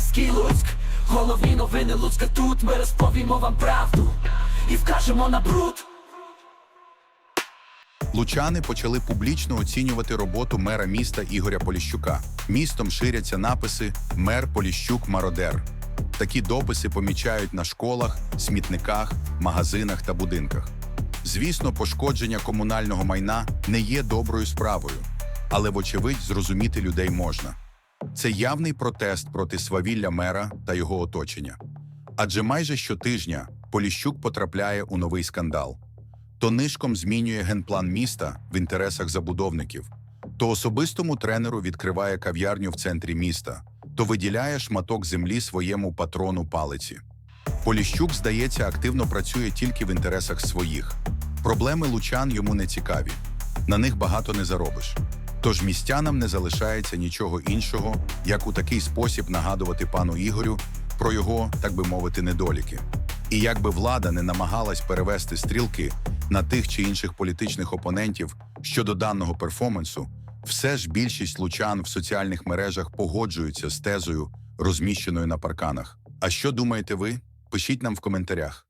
Одеський Луцьк, головні новини Луцька тут. Ми розповімо вам правду і вкажемо на бруд. Лучани почали публічно оцінювати роботу мера міста Ігоря Поліщука. Містом ширяться написи Мер Поліщук Мародер. Такі дописи помічають на школах, смітниках, магазинах та будинках. Звісно, пошкодження комунального майна не є доброю справою, але, вочевидь, зрозуміти людей можна. Це явний протест проти свавілля мера та його оточення. Адже майже щотижня Поліщук потрапляє у новий скандал то нишком змінює генплан міста в інтересах забудовників, то особистому тренеру відкриває кав'ярню в центрі міста, то виділяє шматок землі своєму патрону палиці. Поліщук, здається, активно працює тільки в інтересах своїх. Проблеми лучан йому не цікаві, на них багато не заробиш. Тож містянам не залишається нічого іншого, як у такий спосіб нагадувати пану Ігорю про його, так би мовити, недоліки. І якби влада не намагалась перевести стрілки на тих чи інших політичних опонентів щодо даного перформансу, все ж більшість лучан в соціальних мережах погоджуються з тезою, розміщеною на парканах. А що думаєте ви? Пишіть нам в коментарях.